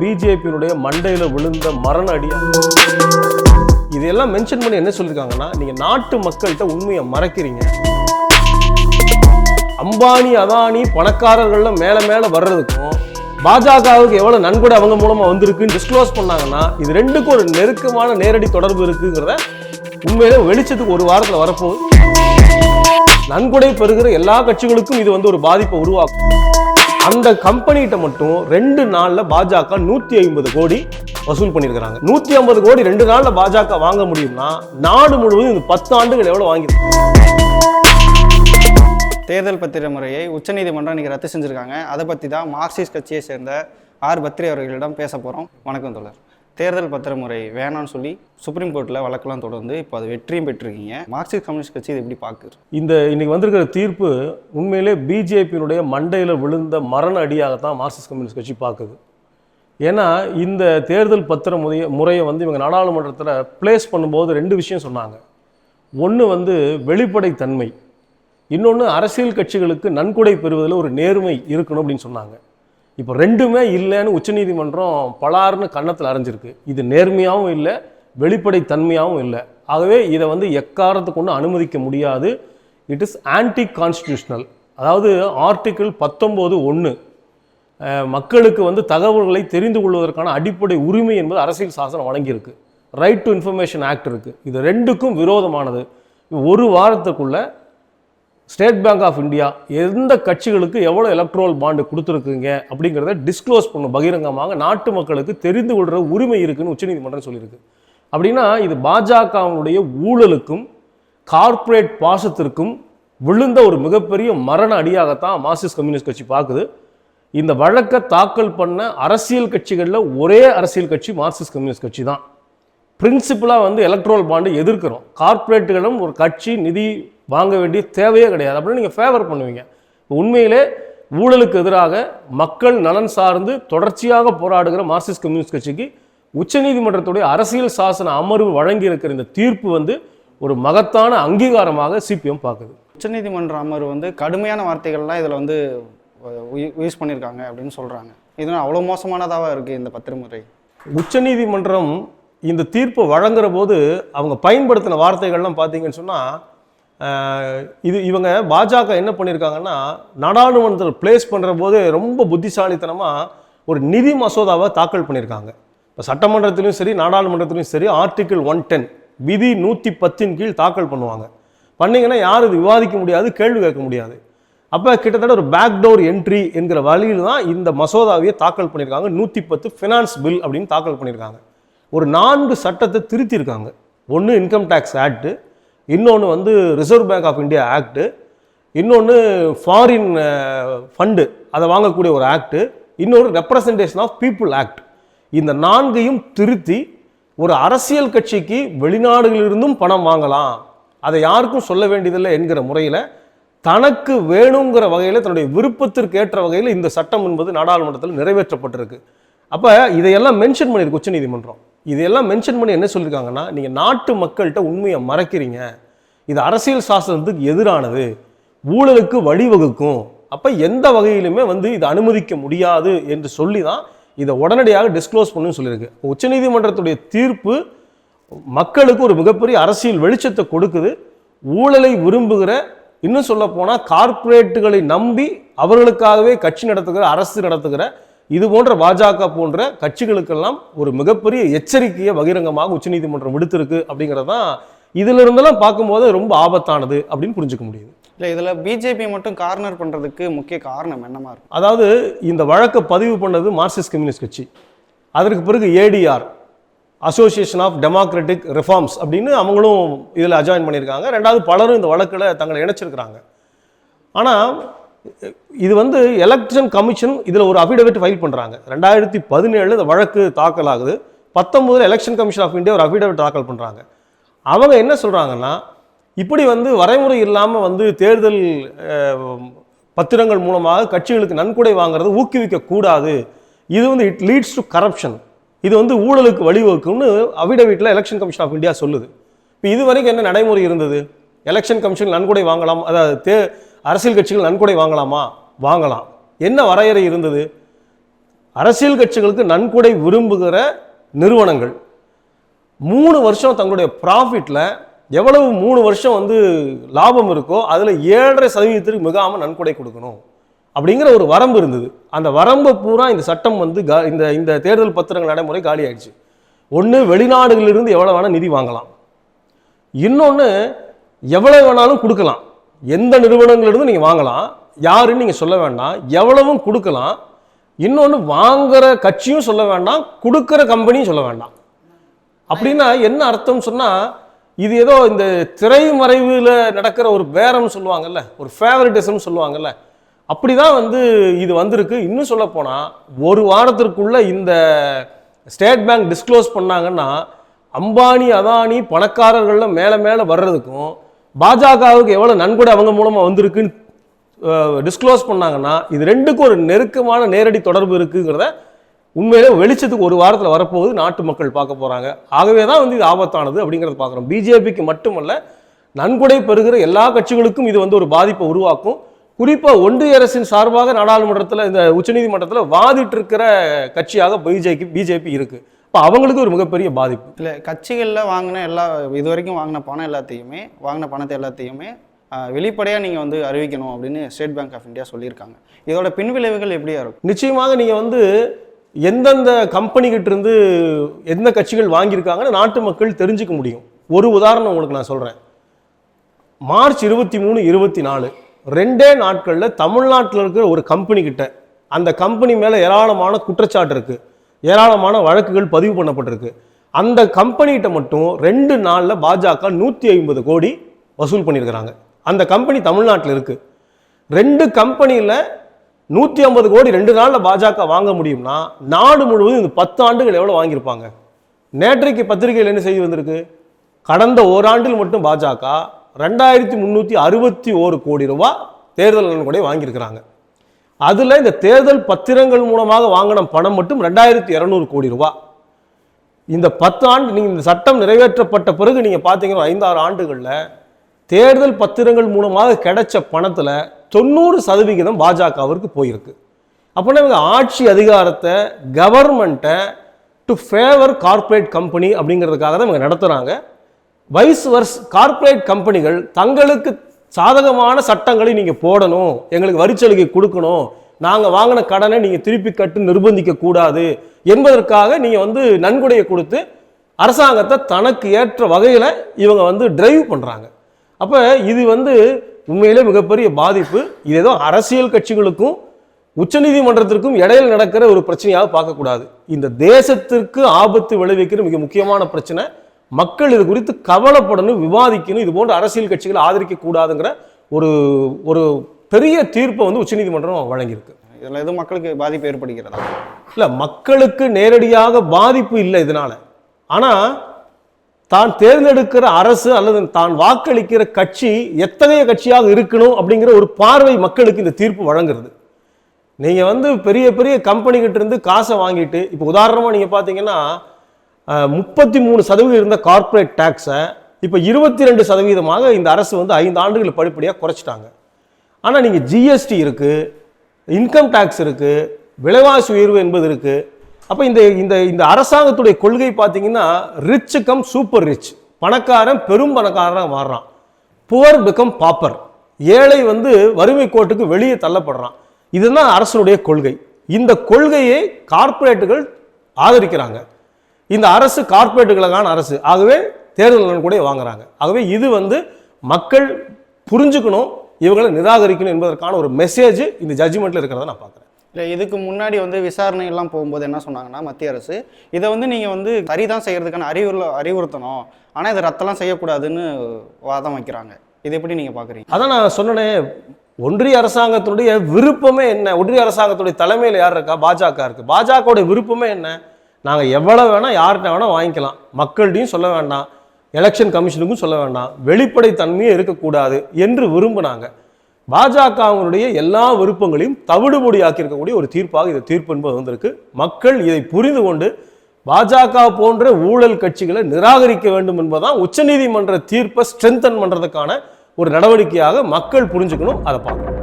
பிஜேபியினுடைய மண்டையில் விழுந்த மரண அடியா? இதெல்லாம் மென்ஷன் பண்ணி என்ன சொல்லியிருக்காங்கன்னா நீங்க நாட்டு மக்கள்கிட்ட உண்மையை மறக்கிறீங்க. அம்பானி அதானி பணக்காரர்கள்ல மேல மேல வர்றதுக்கும் பாஜகவுக்கு எவ்வளவு நன்கொடை அவங்க மூலமா வந்திருக்குன்னு டிஸ்க்ளோஸ் பண்ணாங்கன்னா இது ரெண்டுக்கும் ஒரு நெருக்கமான நேரடி தொடர்பு இருக்குங்கிறத உண்மையிலே வெளிச்சத்துக்கு ஒரு வாரத்தில் வரப்போகுது. நன்கொடை பெறுகிற எல்லா கட்சிகளுக்கும் இது வந்து ஒரு பாதிப்பை உருவாக்கும். அந்த கம்பெனிகிட்ட மட்டும் ரெண்டு நாளில் பாஜக நூற்றி ஐம்பது கோடி வசூல் பண்ணியிருக்கிறாங்க. நூற்றி ஐம்பது கோடி ரெண்டு நாளில் பாஜக வாங்க முடியும்னா நாடு முழுவதும் இந்த பத்து ஆண்டுகள் எவ்வளோ வாங்கியிருக்கு? தேர்தல் பத்திர முறையை உச்சநீதிமன்றம் இன்னைக்கு ரத்து செஞ்சுருக்காங்க. அதை பற்றி தான் மார்க்சிஸ்ட் கட்சியை சேர்ந்த ஆர் பத்ரி அவர்களிடம் பேச போகிறோம் வணக்கம் தொடர் தேர்தல் பத்திர முறை வேணாம்னு சொல்லி சுப்ரீம் கோர்ட்டில் வழக்கெல்லாம் தொடர்ந்து இப்போ அது வெற்றியும் பெற்றிருக்கீங்க. மார்க்சிஸ்ட் கம்யூனிஸ்ட் கட்சி இது எப்படி பார்க்குது? இந்த இன்னைக்கு வந்திருக்கிற தீர்ப்பு உண்மையிலே பிஜேபியினுடைய மண்டையில் விழுந்த மரண அடியாகத்தான் மார்க்சிஸ்ட் கம்யூனிஸ்ட் கட்சி பார்க்குது. ஏன்னா இந்த தேர்தல் பத்திர முறைய முறையை வந்து இவங்க நாடாளுமன்றத்தில் ப்ளேஸ் பண்ணும்போது ரெண்டு விஷயம் சொன்னாங்க. ஒன்று வந்து வெளிப்படைத்தன்மை. இன்னொன்று அரசியல் கட்சிகளுக்கு நன்கொடை பெறுவதில் ஒரு நேர்மை இருக்கணும் அப்படின்னு சொன்னாங்க. இப்போ ரெண்டுமே இல்லைன்னு உச்சநீதிமன்றம் பலார்னு கன்னத்தில் அரைஞ்சிருக்கு. இது நேர்மையாகவும் இல்லை வெளிப்படைத்தன்மையாகவும் இல்லை. ஆகவே இதை வந்து எக்காரத்தை கொண்டு அனுமதிக்க முடியாது. இட் இஸ் ஆன்டி கான்ஸ்டியூஷனல் அதாவது ஆர்டிக்கிள் பத்தொம்போது ஒன்று மக்களுக்கு வந்து தகவல்களை தெரிந்து கொள்வதற்கான அடிப்படை உரிமை என்பது அரசியல் சாசனம் வழங்கியிருக்கு. ரைட் டு இன்ஃபர்மேஷன் ஆக்ட் இருக்குது இது ரெண்டுக்கும் விரோதமானது. ஒரு வாரத்துக்குள்ளே ஸ்டேட் பேங்க் ஆஃப் இந்தியா எந்த கட்சிகளுக்கு எவ்வளோ எலக்ட்ரோல் பாண்டு கொடுத்துருக்குங்க அப்படிங்கிறத டிஸ்க்ளோஸ் பண்ணும் பகிரங்கமாக நாட்டு மக்களுக்கு தெரிந்து கொள்கிற உரிமை இருக்குன்னு உச்சநீதிமன்றம் சொல்லியிருக்கு. அப்படின்னா இது பாஜகவினுடைய ஊழலுக்கும் கார்ப்பரேட் பாசத்திற்கும் விழுந்த ஒரு மிகப்பெரிய மரண அடியாகத்தான் மார்க்சிஸ்ட் கம்யூனிஸ்ட் கட்சி பார்க்குது. இந்த வழக்கை தாக்கல் பண்ண அரசியல் கட்சிகளில் ஒரே அரசியல் கட்சி மார்க்சிஸ்ட் கம்யூனிஸ்ட் கட்சி தான். பிரின்சிபலாக வந்து எலக்ட்ரோல் பாண்டு எதிர்க்கிறோம். கார்ப்பரேட்டுகளிடம் ஒரு கட்சி நிதி வாங்க வேண்டிய தேவையே கிடையாது. அப்படின்னு நீங்கள் ஃபேவர் பண்ணுவீங்க. உண்மையிலே ஊழலுக்கு எதிராக மக்கள் நலன் சார்ந்து தொடர்ச்சியாக போராடுகிற மார்க்சிஸ்ட் கம்யூனிஸ்ட் கட்சிக்கு உச்சநீதிமன்றத்துடைய அரசியல் சாசன அமர்வு வழங்கி இருக்கிற இந்த தீர்ப்பு வந்து ஒரு மகத்தான அங்கீகாரமாக சிபிஎம் பார்க்குது. உச்சநீதிமன்ற அமர்வு வந்து கடுமையான வார்த்தைகள்லாம் இதில் வந்து யூஸ் பண்ணியிருக்காங்க அப்படின்னு சொல்கிறாங்க இதனால் அவ்வளோ மோசமானதாக இருக்குது இந்த பத்திரமுறை உச்சநீதிமன்றம் இந்த தீர்ப்பை வழங்குற போது அவங்க பயன்படுத்தின வார்த்தைகள்லாம் பார்த்தீங்கன்னு சொன்னால் இது இவங்க பாஜக என்ன பண்ணியிருக்காங்கன்னா நாடாளுமன்றத்தில் பிளேஸ் பண்ணுற போது ரொம்ப புத்திசாலித்தனமாக ஒரு நிதி மசோதாவை தாக்கல் பண்ணியிருக்காங்க இப்போ சட்டமன்றத்திலையும் சரி நாடாளுமன்றத்திலையும் சரி ஆர்டிக்கிள் ஒன் டென் விதி நூற்றி பத்தின் கீழ் தாக்கல் பண்ணுவாங்க. பண்ணிங்கன்னா யாரும் இது விவாதிக்க முடியாது கேள்வி கேட்க முடியாது. அப்போ கிட்டத்தட்ட ஒரு பேக்டோர் என்ட்ரி என்கிற வழியில் தான் இந்த மசோதாவையே தாக்கல் பண்ணியிருக்காங்க நூற்றி பத்து ஃபினான்ஸ் பில் அப்படின்னு தாக்கல் பண்ணியிருக்காங்க ஒரு நான்கு சட்டத்தை திருத்தியிருக்காங்க ஒன்று இன்கம் டேக்ஸ் ஆக்ட்டு இன்னொன்று வந்து reserve bank of India act இன்னொன்று ஃபாரின் ஃபண்டு அதை வாங்கக்கூடிய ஒரு ஆக்ட்டு இன்னொரு ரெப்ரசன்டேஷன் ஆஃப் பீப்புள் ஆக்ட் இந்த நான்கையும் திருத்தி ஒரு அரசியல் கட்சிக்கு வெளிநாடுகளிலிருந்தும் பணம் வாங்கலாம். அதை யாருக்கும் சொல்ல வேண்டியதில்லை என்கிற முறையில் தனக்கு வேணுங்கிற வகையில் தன்னுடைய விருப்பத்திற்கு ஏற்ற வகையில் இந்த சட்டம் என்பது நாடாளுமன்றத்தில் நிறைவேற்றப்பட்டிருக்கு. அப்போ இதையெல்லாம் மென்ஷன் பண்ணியிருக்கு உச்சநீதிமன்றம் இதையெல்லாம் மென்ஷன் பண்ணி என்ன சொல்லியிருக்காங்கன்னா நீங்கள் நாட்டு மக்கள்கிட்ட உண்மையை மறைக்கிறீங்க. இது அரசியல் சாசனத்துக்கு எதிரானது. ஊழலுக்கு வழிவகுக்கும். அப்போ எந்த வகையிலுமே வந்து இதை அனுமதிக்க முடியாது என்று சொல்லி தான் இதை உடனடியாக டிஸ்க்ளோஸ் பண்ணுன்னு சொல்லியிருக்கு. உச்சநீதிமன்றத்துடைய தீர்ப்பு மக்களுக்கு ஒரு மிகப்பெரிய அரசியல் வெளிச்சத்தை கொடுக்குது. ஊழலை விரும்புகிற இன்னும் சொல்ல போனால் கார்ப்பரேட்டுகளை நம்பி அவர்களுக்காகவே கட்சி நடத்துகிற அரசு நடத்துகிற இது போன்ற பாஜக போன்ற கட்சிகளுக்கெல்லாம் ஒரு மிகப்பெரிய எச்சரிக்கையை பகிரங்கமாக உச்சநீதிமன்றம் விடுத்திருக்கு அப்படிங்கிறது தான் இதுல இருந்தெல்லாம் பார்க்கும்போது ரொம்ப ஆபத்தானது அப்படின்னு புரிஞ்சுக்க முடியுது. இல்லை இதில் பிஜேபி மட்டும் கார்னர் பண்ணுறதுக்கு முக்கிய காரணம் என்னமா இருக்கும்? அதாவது இந்த வழக்கை பதிவு பண்ணது மார்க்சிஸ்ட் கம்யூனிஸ்ட் கட்சி. அதற்கு பிறகு ADR association of democratic reforms அப்படின்னு அவங்களும் இதில் அஜாயின் பண்ணியிருக்காங்க. ரெண்டாவது பலரும் இந்த வழக்கில் தங்களை இணைச்சிருக்கிறாங்க. ஆனால் இது வந்து எலெக்ஷன் கமிஷன் இதில் ஒரு அஃபிடவிட் ஃபைல் பண்ணுறாங்க ரெண்டாயிரத்தி பதினேழு இந்த வழக்கு தாக்கல் ஆகுது பத்தொம்போதில் எலெக்ஷன் கமிஷன் ஆஃப் இந்தியா ஒரு அஃபிடவிட் தாக்கல் பண்ணுறாங்க அவங்க என்ன சொல்கிறாங்கன்னா இப்படி வந்து வரைமுறை இல்லாமல் வந்து தேர்தல் பத்திரங்கள் மூலமாக கட்சிகளுக்கு நன்கொடை வாங்குறது ஊக்குவிக்கக்கூடாது இது வந்து இட் லீட்ஸ் டு கரப்ஷன் இது வந்து ஊழலுக்கு வழிவகுக்கும்னு அஃபிடவிட்டில் எலெக்ஷன் கமிஷன் ஆஃப் இந்தியா சொல்லுது. இப்போ இது வரைக்கும் என்ன நடைமுறை இருந்தது? எலெக்ஷன் கமிஷன் நன்கொடை வாங்கலாம் அதாவது தே அரசியல் கட்சிகள் நன்கொடை வாங்கலாமா? வாங்கலாம். என்ன வரையறை இருந்தது? அரசியல் கட்சிகளுக்கு நன்கொடை விரும்புகிற நிறுவனங்கள். மூணு வருஷம் தங்களுடைய ப்ராஃபிட்டில் எவ்வளவு மூணு வருஷம் வந்து லாபம் இருக்கோ அதில் ஏழரை சதவீதத்திற்கு மிகாமல் நன்கொடை கொடுக்கணும். அப்படிங்கிற ஒரு வரம்பு இருந்தது. அந்த வரம்பை பூரா இந்த சட்டம் வந்து கா இந்த இந்த தேர்தல் பத்திரங்கள் நடைமுறை காலி ஆயிடுச்சு ஒன்று வெளிநாடுகளிலிருந்து எவ்வளோ வேணால் நிதி வாங்கலாம். இன்னொன்று எவ்வளோ வேணாலும் கொடுக்கலாம். எந்த நிறுவனங்களிலிருந்து நீங்கள் வாங்கலாம் யாருன்னு நீங்கள் சொல்ல வேண்டாம் எவ்வளவும் கொடுக்கலாம் இன்னொன்று வாங்குற கட்சியும் சொல்ல வேண்டாம் கொடுக்குற கம்பெனியும் சொல்ல வேண்டாம். அப்படின்னா என்ன அர்த்தம் சொன்னால் இது ஏதோ இந்த திரைமறைவில் நடக்கிற ஒரு பேரம் சொல்லுவாங்கல்ல ஒரு ஃபேவரட்டிசம் சொல்லுவாங்கல்ல அப்படிதான் வந்து இது வந்திருக்கு. இன்னும் சொல்ல போனால் ஒரு வாரத்திற்குள்ளே இந்த ஸ்டேட் பேங்க் டிஸ்க்ளோஸ் பண்ணாங்கன்னா அம்பானி அதானி பணக்காரர்களில் மேலே மேலே வர்றதுக்கும் பாஜகவுக்கு எவ்வளோ நன்கொடை அவங்க மூலமாக வந்திருக்குன்னு டிஸ்க்ளோஸ் பண்ணாங்கன்னா இது ரெண்டுக்கும் ஒரு நெருக்கமான நேரடி தொடர்பு இருக்குங்கிறத உண்மையிலே வெளிச்சத்துக்கு ஒரு வாரத்தில் வரப்போகுது நாட்டு மக்கள் பார்க்க போகிறாங்க ஆகவே தான் வந்து இது ஆபத்தானது அப்படிங்கிறத பார்க்குறோம். பிஜேபிக்கு மட்டுமல்ல நன்கொடை பெறுகிற எல்லா கட்சிகளுக்கும் இது வந்து ஒரு பாதிப்பை உருவாக்கும். குறிப்பாக ஒன்றிய அரசின் சார்பாக நாடாளுமன்றத்தில் இந்த உச்சநீதிமன்றத்தில் வாதிட்டு இருக்கிற கட்சியாக பிஜேபி பிஜேபி இருக்குது இப்போ அவங்களுக்கு ஒரு மிகப்பெரிய பாதிப்பு. இல்லை கட்சிகளில் வாங்கின எல்லா இது வரைக்கும் வாங்கின பணம் எல்லாத்தையுமே வாங்கின பணத்தை எல்லாத்தையுமே வெளிப்படையாக நீங்கள் வந்து அறிவிக்கணும் அப்படின்னு ஸ்டேட் பேங்க் ஆஃப் இந்தியா சொல்லியிருக்காங்க. இதோட பின்விளைவுகள் எப்படியா இருக்கும்? நிச்சயமாக நீங்கள் வந்து எந்தெந்த கம்பெனிகிட்ட இருந்து எந்த கட்சிகள் வாங்கியிருக்காங்கன்னு நாட்டு மக்கள் தெரிஞ்சுக்க முடியும். ஒரு உதாரணம் உங்களுக்கு நான் சொல்கிறேன் மார்ச் இருபத்தி மூணு இருபத்தி நாலு ரெண்டே நாட்களில் தமிழ்நாட்டில் இருக்கிற ஒரு கம்பெனி கிட்ட அந்த கம்பெனி மேலே ஏராளமான குற்றச்சாட்டு இருக்கு. ஏராளமான வழக்குகள் பதிவு பண்ணப்பட்டிருக்கு. அந்த கம்பெனிகிட்ட மட்டும் ரெண்டு நாளில் பாஜக நூற்றி ஐம்பது கோடி வசூல் பண்ணியிருக்கிறாங்க. அந்த கம்பெனி தமிழ்நாட்டில் இருக்குது ரெண்டு கம்பெனியில் நூற்றி ஐம்பது கோடி ரெண்டு நாளில் பாஜக வாங்க முடியும்னா நாடு முழுவதும் இந்த பத்து ஆண்டுகள் எவ்வளோ வாங்கியிருப்பாங்க? நேற்றைக்கு பத்திரிகையில் என்ன செய்தி வந்திருக்கு? கடந்த ஓராண்டில் மட்டும் பாஜக ரெண்டாயிரத்தி முந்நூற்றி அறுபத்தி ஓரு கோடி ரூபா தேர்தல் நன்கொடை வாங்கியிருக்கிறாங்க. அதில் இந்த தேர்தல் பத்திரங்கள் மூலமாக வாங்கின பணம் மட்டும் ரெண்டாயிரத்தி இரநூறு கோடி ரூபா. இந்த பத்து ஆண்டு நீங்கள் இந்த சட்டம் நிறைவேற்றப்பட்ட பிறகு நீங்கள் பார்த்தீங்கன்னா ஐந்தாறு ஆண்டுகளில் தேர்தல் பத்திரங்கள் மூலமாக கிடைச்ச பணத்தில் தொண்ணூறு சதவிகிதம் பாஜகவிற்கு போயிருக்கு. அப்படின்னா இவங்க ஆட்சி அதிகாரத்தை கவர்மெண்ட்டை டு ஃபேவர் கார்ப்பரேட் கம்பெனி அப்படிங்கிறதுக்காக தான் இவங்க நடத்துகிறாங்க வைஸ் வர்ஸ் கார்ப்பரேட் கம்பெனிகள் தங்களுக்கு சாதகமான சட்டங்களை நீங்கள் போடணும் எங்களுக்கு வரிச்சலுகை கொடுக்கணும். நாங்கள் வாங்கின கடனை நீங்கள் திருப்பி கட்டு நிர்பந்திக்க கூடாது என்பதற்காக நீங்கள் வந்து நன்கொடையை கொடுத்து அரசாங்கத்தை தனக்கு ஏற்ற வகையில் இவங்க வந்து டிரைவ் பண்ணுறாங்க அப்போ இது வந்து உண்மையிலே மிகப்பெரிய பாதிப்பு. இது ஏதோ அரசியல் கட்சிகளுக்கும் உச்சநீதிமன்றத்திற்கும் இடையில் நடக்கிற ஒரு பிரச்சனையாக பார்க்கக்கூடாது. இந்த தேசத்திற்கு ஆபத்து விளைவிக்கிற மிக முக்கியமான பிரச்சனை மக்கள் இது குறித்து கவலைப்படணும் விவாதிக்கணும் இது போன்ற அரசியல் கட்சிகளை ஆதரிக்க கூடாதுங்கிற ஒரு ஒரு பெரிய தீர்ப்பை வந்து உச்சநீதிமன்றம் வழங்கியிருக்கு. இதில் எதுவும் மக்களுக்கு பாதிப்பு ஏற்படுகிறதா? இல்ல மக்களுக்கு நேரடியாக பாதிப்பு இல்லை இதனால. ஆனா தான் தேர்ந்தெடுக்கிற அரசு அல்லது தான் வாக்களிக்கிற கட்சி எத்தகைய கட்சியாக இருக்கணும் அப்படிங்கிற ஒரு பார்வை மக்களுக்கு இந்த தீர்ப்பு வழங்குறது. நீங்க வந்து பெரிய பெரிய கம்பெனி கிட்ட இருந்து காசை வாங்கிட்டு இப்போ உதாரணமா நீங்க பாத்தீங்கன்னா முப்பத்தி மூணு சதவீதம் இருந்த கார்ப்பரேட் டேக்ஸை இப்போ இருபத்தி ரெண்டு சதவீதமாக இந்த அரசு வந்து ஐந்து ஆண்டுகள் படிப்படியாக குறைச்சிட்டாங்க. ஆனால் நீங்கள் ஜிஎஸ்டி இருக்குது இன்கம் டேக்ஸ் இருக்குது விலைவாசி உயர்வு என்பது இருக்குது அப்போ இந்த இந்த இந்த அரசாங்கத்துடைய கொள்கை பார்த்தீங்கன்னா ரிச்சு கம் சூப்பர் ரிச் பணக்காரன் பெரும் பணக்காரனாக மாறுறான். புவர் பிகம் பாப்பர் ஏழை வந்து வறுமை கோட்டுக்கு வெளியே தள்ளப்படுறான். இதுதான் அரசனுடைய கொள்கை. இந்த கொள்கையை கார்ப்பரேட்டுகள் ஆதரிக்கிறாங்க. இந்த அரசு கார்ப்பரேட்டுகளுக்கான அரசு. ஆகவே தேர்தல் நன்கொடை வாங்குறாங்க. ஆகவே இது வந்து மக்கள் புரிஞ்சுக்கணும் இவங்களை நிராகரிக்கணும் என்பதற்கான ஒரு மெசேஜ் இந்த ஜட்ஜ்மெண்ட்ல இருக்கிறத நான் பார்க்குறேன். இல்லை இதுக்கு முன்னாடி வந்து விசாரணை எல்லாம் போகும்போது என்ன சொன்னாங்கன்னா மத்திய அரசு இதை வந்து நீங்கள் வந்து சரிதான் செய்யறதுக்கான அறிவுறுல அறிவுறுத்தணும். ஆனால் இதை ரத்தெல்லாம் செய்யக்கூடாதுன்னு வாதம் வைக்கிறாங்க. இது எப்படி நீங்கள் பார்க்குறீங்க? அதான் நான் சொன்னனே ஒன்றிய அரசாங்கத்தினுடைய விருப்பமே என்ன? ஒன்றிய அரசாங்கத்துடைய தலைமையில் யார் இருக்கா? பாஜக இருக்கு. பாஜகவுடைய விருப்பமே என்ன? நாங்கள் எவ்வளோ வேணால் யார்கிட்ட வேணால் வாங்கிக்கலாம். மக்கள்கிட்டையும் சொல்ல வேண்டாம். எலெக்ஷன் கமிஷனுக்கும் சொல்ல வேண்டாம். வெளிப்படை தன்மையே இருக்கக்கூடாது என்று விரும்பினாங்க. பாஜகவினுடைய எல்லா விருப்பங்களையும் தவிடுபொடியாக்கி இருக்கக்கூடிய ஒரு தீர்ப்பாக இந்த தீர்ப்பு என்பது வந்திருக்கு. மக்கள் இதை புரிந்து கொண்டு பாஜக போன்ற ஊழல் கட்சிகளை நிராகரிக்க வேண்டும் என்பதுதான் உச்சநீதிமன்ற தீர்ப்பை ஸ்ட்ரென்தன் பண்ணுறதுக்கான ஒரு நடவடிக்கையாக மக்கள் புரிஞ்சுக்கணும். அதை பார்க்கணும்.